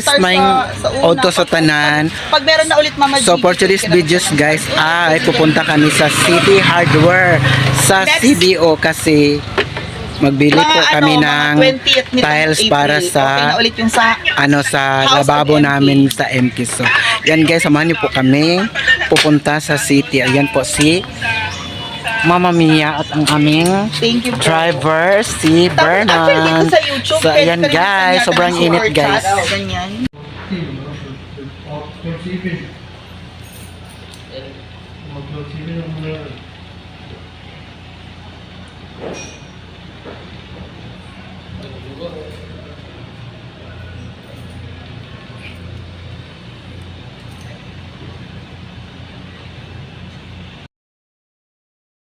guys, may auto sa tanan. Pag meron na ulit Mama So for today's videos guys, ay pupunta kami sa City Hardware sa. CDO kasi magbili po kami ano, ng mga 20th nitong tiles para sa ano sa lababo namin sa MK. So, yan guys, samahan niyo po kami pupunta sa city. Ayan po si Mama Mia at ang aming Thank you driver si Tapos actually dito sa YouTube, So pwede ayan ka rin guys, sobrang ng init guys. chat. Oh, ganyan.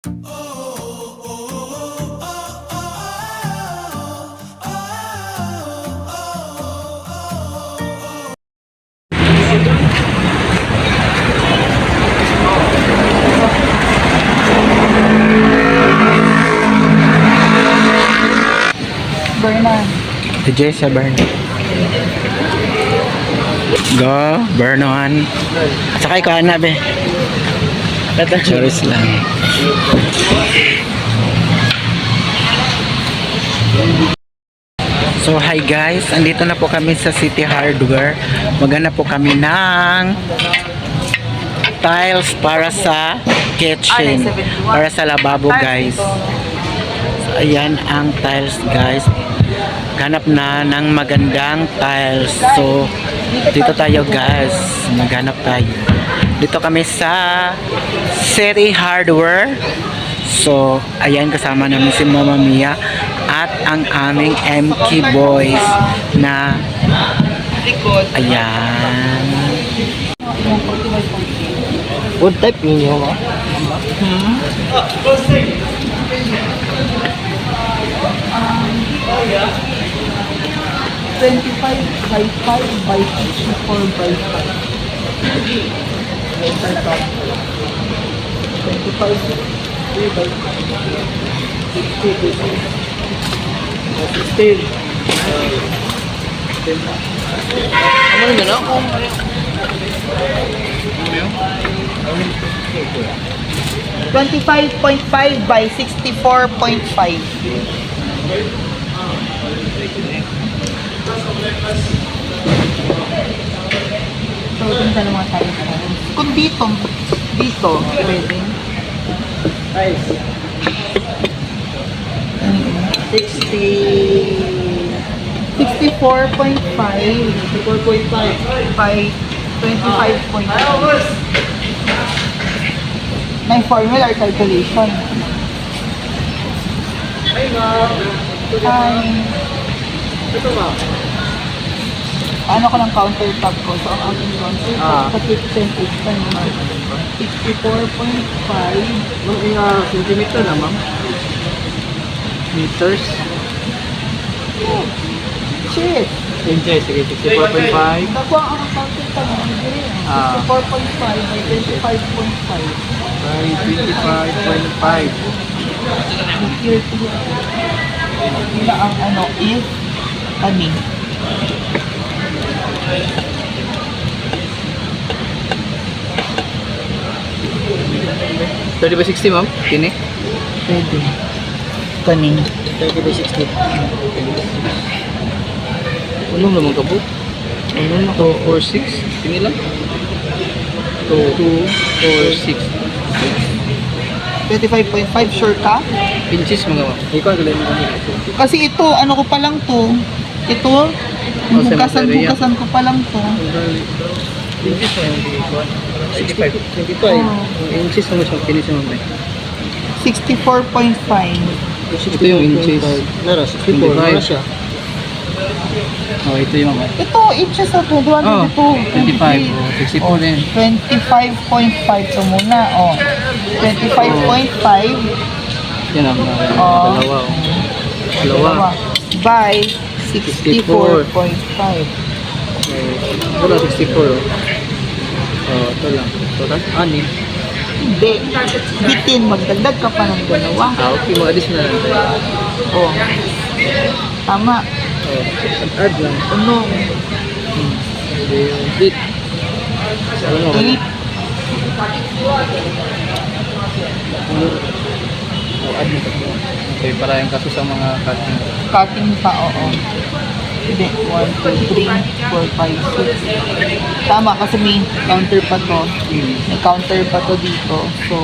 DJ sa Vernon. Go, Vernon. Sakay ka na be. Choris lang. So hi guys, andito na po kami sa City Hardware. Maghanap po kami ng tiles para sa kitchen, para sa lababo guys. So, ayan ang tiles guys. Ganap na ng magandang tiles. So dito tayo guys, maghanap tayo. Dito kami sa City Hardware. So, ayan kasama namin si Mama Mia at ang aming MK Boys na Likod. ayan. Food type ninyo ba? Twenty-five by five by sixty-four by five. Twenty-five by Still. Ano nyo na? Twenty-five point five by sixty-four point five. So, dun sa naman tayo Kung dito, dito, pwede. Nice. 60... 64.5 4.5. by 25.5. May formula or calculation. Ay, ma'am. Ay, Ito, ma'am. Ano ko ng countertop ko? So, ang aking Ah. countertop sa kitchen is ano naman, 64.5 Ma'am, yung uh, centimeter na, ma'am. Meters. Oh, shit! Inches, sige, 64.5. Nakuha ako ng countertop mo. Ah. 64.5 by 25.5. By 25.5. Here Wala ang ano, if, kani. Thirty by 60, ma'am. Kini. Pwede. Kani. 30 by 60. Ano naman ka po? Ano na? 2 or 6? Kini lang? 2 or 6. 25.5, sure ka? Inches mga ma'am. Kasi ito, ano ko pa lang to. Ito, Oh, bukasan, cemetery, bukasan ko pa lang to. Inches mo yung 65. 25. Oh. Inches mo siya. Ma'am. 64.5. Ito yung inches. Nara, 64. 25. Nara siya. Oh, ito yung ma'am. Ito, inches na to. Oh, ito. 25. Oh, 64 din. 25.5 to muna. Oh. 25.5. Yan ang mga Oh. dalawa. oh. Dalawa. Dalawa. By 64.5. Okay. Wala 64 oh. Oh, ito lang. Total, anim. Hindi. Bitin, magdagdag ka pa ng dalawa. Ah, okay, mga additional lang tayo. Oh. Tama. Oh, add lang. Ano? Hindi yung date. Ano? Eight. Oh, add mo tatlo. Okay, para yung kaso sa mga cutting. Cutting pa, oo. Hindi. 1, 2, 3, 4, 5, 6. Tama kasi may counter pa to. Hmm. May counter pa to dito. So,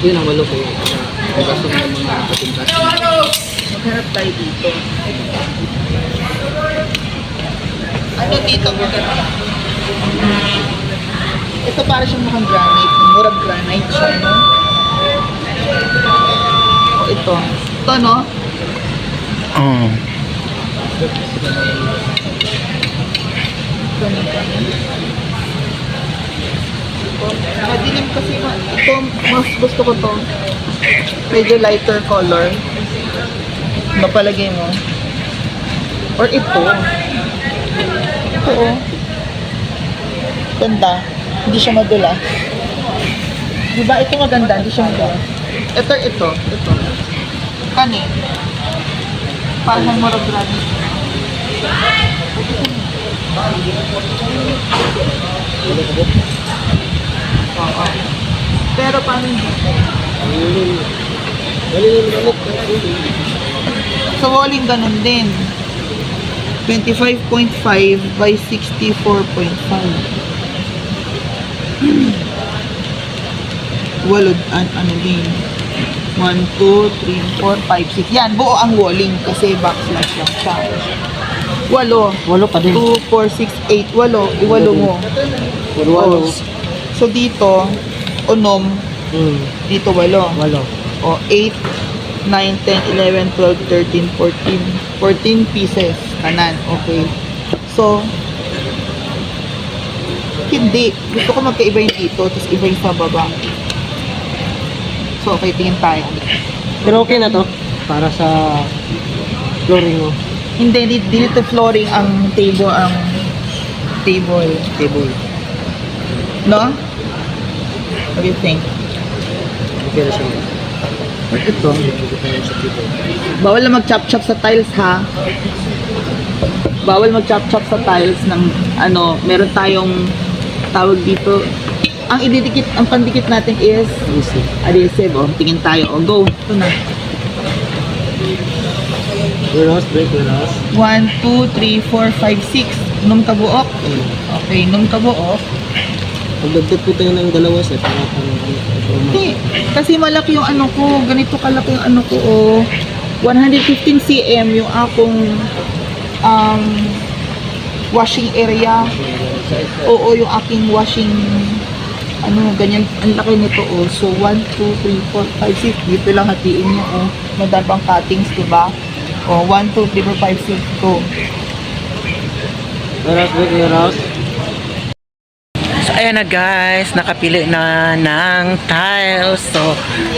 Yun ang walo ko. Yung kaso ng mga cutting cutting. maghanap tayo dito. Ano dito maganda? Ito para siyang mukhang granite. Murag granite siya, no? O ito. Ito, no? Oh. No? Ito. Madilim kasi ma ito, mas gusto ko to. Medyo lighter color. Mapalagay mo. Or ito. Ito, oh. Ganda. Hindi siya madula. Di ba ito maganda? Hindi siya madula. Ito, ito. Ito. Kani. Parang siyang murag granite. Oo. Pero paano hindi? Sa walling ganun din. 25.5 by 64.5. Walo, an, ano din. 1, 2, 3, 4, 5, 6. Yan, buo ang walling kasi backslash lang siya. Walo. Walo pa 2, 4, 6, 8. Walo. Iwalo mo. Walo. So dito, unom, Hmm. dito walo. Walo. O 8, 9, 10, 11, 12, 13, 14. 14 pieces kanan. Okay. So, hindi. Gusto ko magkaiba yung dito, tapos iba yung sa baba. So, okay, tingin tayo. Pero okay na to. Para sa flooring mo. Hindi, di- dito flooring ang table, ang table. Table. No? What do you think? Okay na siya. Ito. Bawal na mag-chop-chop sa tiles ha. Bawal mag-chop-chop sa tiles ng ano, meron tayong tawag dito. Ang ididikit, ang pandikit natin is Easy. adhesive. O, tingin tayo. O, go. Ito na. Warehouse, break warehouse. 1, 2, 3, 4, 5, 6. Nung kabuok. Okay, nung kabuok. Pagdagdag po tayo ng dalawa set. Para Hindi. Kasi malaki yung ano ko. Ganito kalaki yung ano ko. O, 115 cm yung akong um, washing area. Oo, yung aking washing ano, ganyan, ang laki nito, oh. So, 1, 2, 3, 4, 5, 6. Dito lang hatiin nyo, oh. Madami pang cuttings, diba? Oh, 1, 2, 3, 4, 5, 6, go. Break warehouse. So ayan na guys, nakapili na ng tiles. So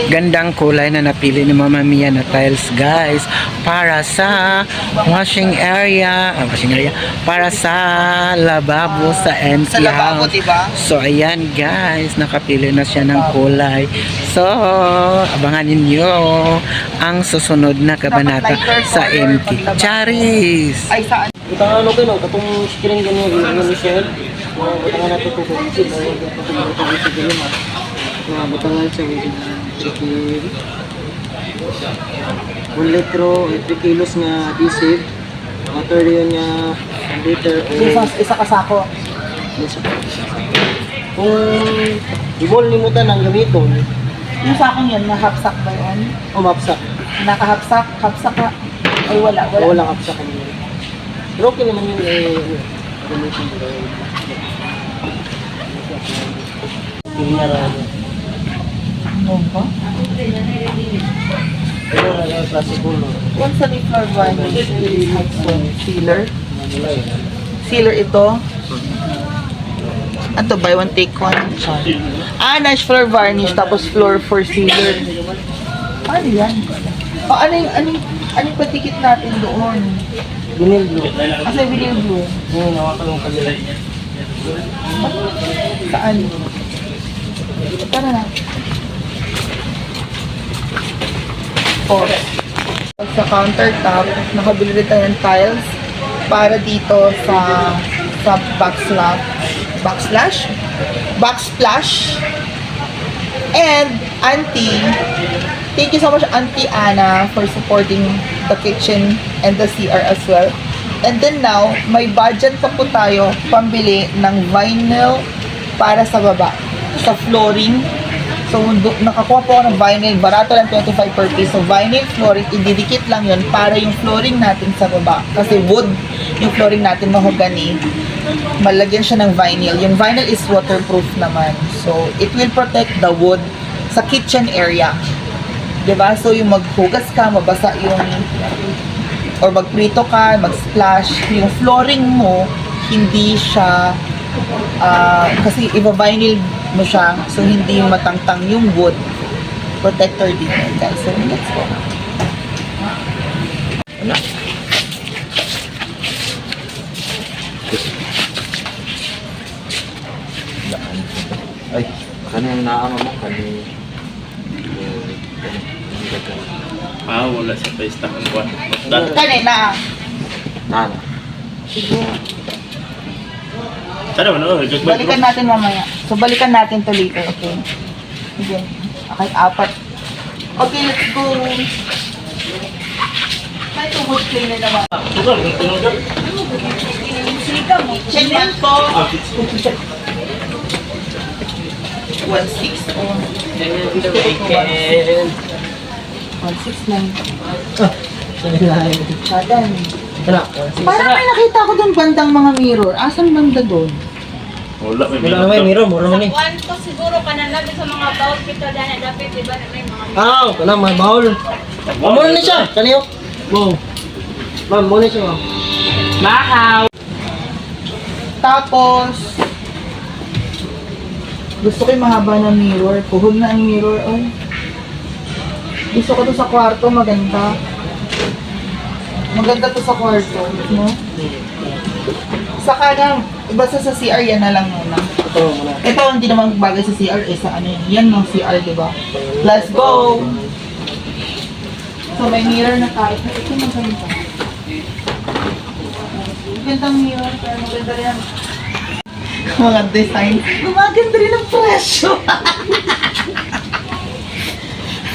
gandang kulay na napili ni Mama Mia na tiles guys para sa washing area, ah, washing area para sa lababo sa empty Sa lababo, house. diba? So ayan guys, nakapili na siya ng kulay. So abangan ninyo ang susunod na kabanata sa paglabas. Charis. Ay, saan? Ito ano kayo, katong screen ganyan, ganyan ni Mga butangan natin ito sa isip, mga butangan ito sa isip lima. Mga butangan siya, with 1 litro, 3 kilos nga adhesive. Water yun nga 1 liter. Isa, isa kasako. Kung ibol ni mo ta ng gamiton, Yung sa akin yun, na-hapsak ba yun? umapsak. Nakahapsak, hapsak ka. Ay, wala, wala. O walang apsak kanina. Pero okay naman yung eh, gamitin ko. Pinara. Ano ba? Pero ano, klase ko, no? Once sa floor varnish, sealer. Sealer ito. Ano buy one take one? Ah, nice floor varnish tapos floor for sealer. Ano yan? O ano yung, ano yung, ano yung patikit natin doon? Vinyl blue. Kasi vinyl blue. Yung nawakan ng kanila. Saan? Tara na. Four. Sa countertop, nakabili rin tayo ng tiles para dito sa sa backslash, backslash, backsplash. And Auntie, thank you so much Auntie Anna for supporting the kitchen and the CR as well. And then now, may budget pa po tayo pambili ng vinyl para sa baba, sa flooring. So, nakakuha po ako ng vinyl, barato lang 25 per piece. So, vinyl flooring, ididikit lang yon para yung flooring natin sa baba. Kasi wood, yung flooring natin mahogany, malagyan siya ng vinyl. Yung vinyl is waterproof naman. So, it will protect the wood sa kitchen area. ba So, yung maghugas ka, mabasa yung or magprito ka, mag-splash, yung flooring mo, hindi siya, ah, kasi iba-vinyl mo siya, so hindi matangtang yung wood. Protector din yun, guys. So, let's go. Ay, kano yung naama mo? Kano Ah, wala sa pesta ng buwan. Basta, Kanina, Nana. sana mo no, higag ba? balikan natin mamaya. So, balikan natin to later, okay? Sige. Okay, apat. Okay, let's go. May tubod cleaner naman. Sugal, ang tinanggal. Check lang po. Ah, 1.6 oh. 1.6 lang. Sadan. Parang may nakita ko doon bandang mga mirror. Asan banda doon? Wala, may Wala naman, miro, mura naman eh. Kuan ko siguro kananabi sa mga bawat kita dyan dapat di ba na may mga Ah, wala, may bawal. Muna na siya. Kaniyo. Wow. Ma'am, muna siya, ma'am. Tapos, gusto ko yung mahaba na mirror. Puhol na ang mirror. Ay. Gusto ko to sa kwarto. Maganda. Maganda to sa kwarto. No? Saka na, basta sa CR yan na lang muna. Ito, muna. Ito hindi naman bagay sa CR. Eh, sa ano yun. Yan ng CR, di ba? Let's go! So, may mirror na tayo. Ito maganda. Magandang mirror, pero maganda rin mga design. Gumaganda rin ang presyo.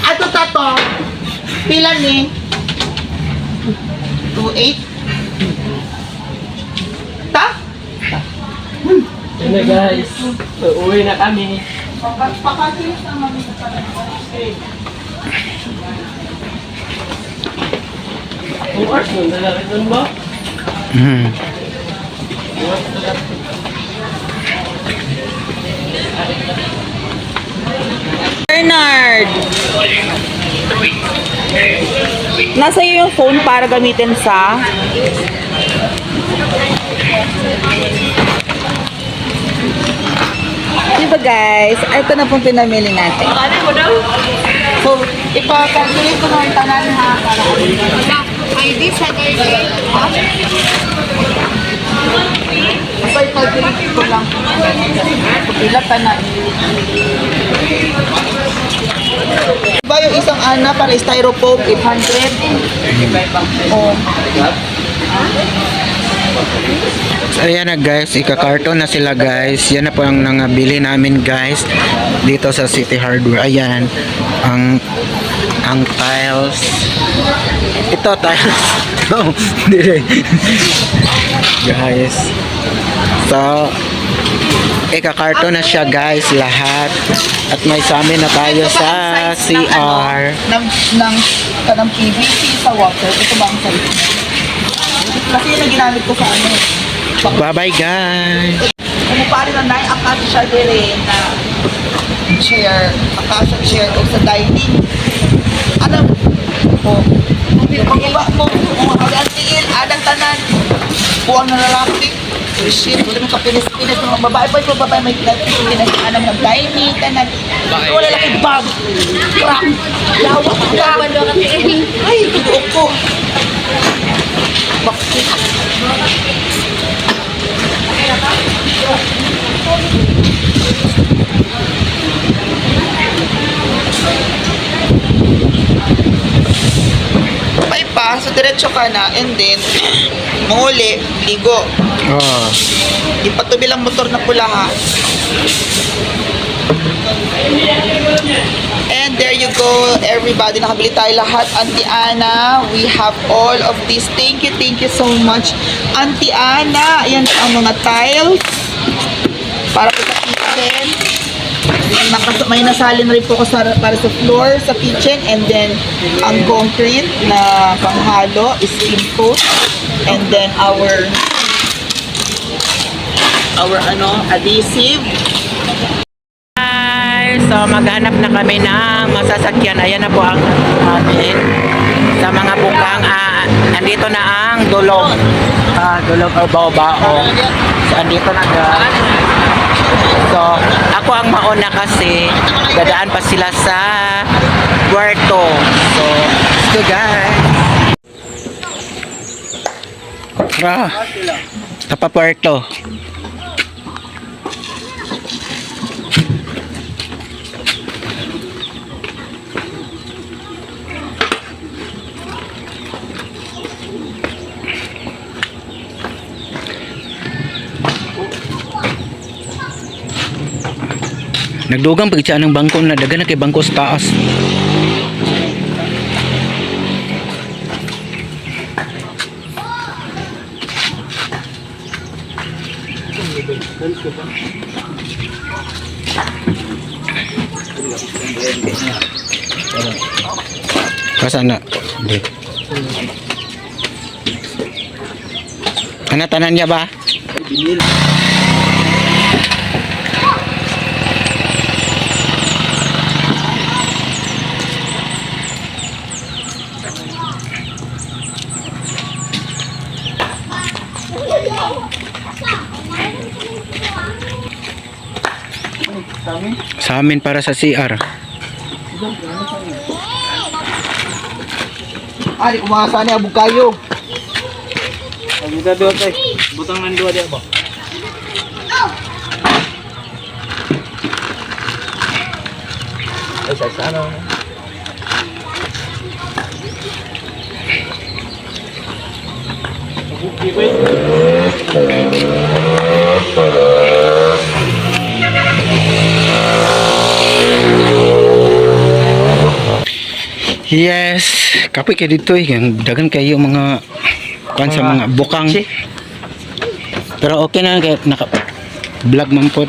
Ato tato. Pila ni? 2.8? Yun na guys. Uuwi na kami. Pakatilis ang mami sa Two hours nun, dala rin nun ba? Hmm. Bernard! Nasa iyo yung phone para gamitin sa Diba guys, ito na pong pinamili natin. So, ipakalculate ko na ang tanan ha ID Saturday. So, i-calculate ko lang. So, pila tanan. Diba yung isang ana para styrofoam, 800? Oh. So, ayan na guys, ika-carton na sila guys. Yan na po ang nangabili namin guys dito sa City Hardware. Ayan, ang ang tiles. Ito tiles. hindi guys. So, ika-carton na siya guys lahat. At may samin na tayo sa CR. Ng, ng, ng PVC sa water. Ito ba ang size? Kasi yun ang ginamit ko sa ano. Bye-bye guys. Ano pa rin ang nai acacia dire na chair. Acacia chair o sa dining. Ano? O. Pag-iba mo. O, ang tiin. Adang tanan. Buwang na lalaki. Oh, shit, wala nang kapinis-pinis ng mga babae pa yung babae may pinag-anam ng dining, tanan. Wala laki bag. Crack. Lawak. Crack. Ay, tuduok ko. Bakit? diretso ka na, and then, muli, ligo. Oh. Ipatubi lang motor na pula ha. And everybody. Nakabili tayo lahat. Auntie Ana, we have all of this. Thank you, thank you so much. Auntie Ana, ayan ang mga tiles. Para po sa kitchen. Nakas may nasalin rin po ko sa, para sa floor sa kitchen. And then, ang concrete na panghalo is imposed. And then, our our ano, adhesive. So maghanap na kami ng masasakyan. Ayan na po ang amin. Sa mga bukang, ah, andito na ang dulog. Ah, dulog o bao-bao. So, andito na guys. So, ako ang mauna kasi dadaan pa sila sa Puerto. So, let's go guys. Tara. Tapa Puerto. Nagdugang pag ng bangko na dagan na kay bangko sa taas. Kasana? Hindi. Ano tanan niya ba? Sa amin para sa CR. Di kumasa ni abog kayo. Kita doon tayo. Butang ng dua dia ba? Ay, sa sana. Yes, kapoy kay dito eh. Dagan kayo mga kan sa mga bukang. Pero okay na kay naka vlog man pod.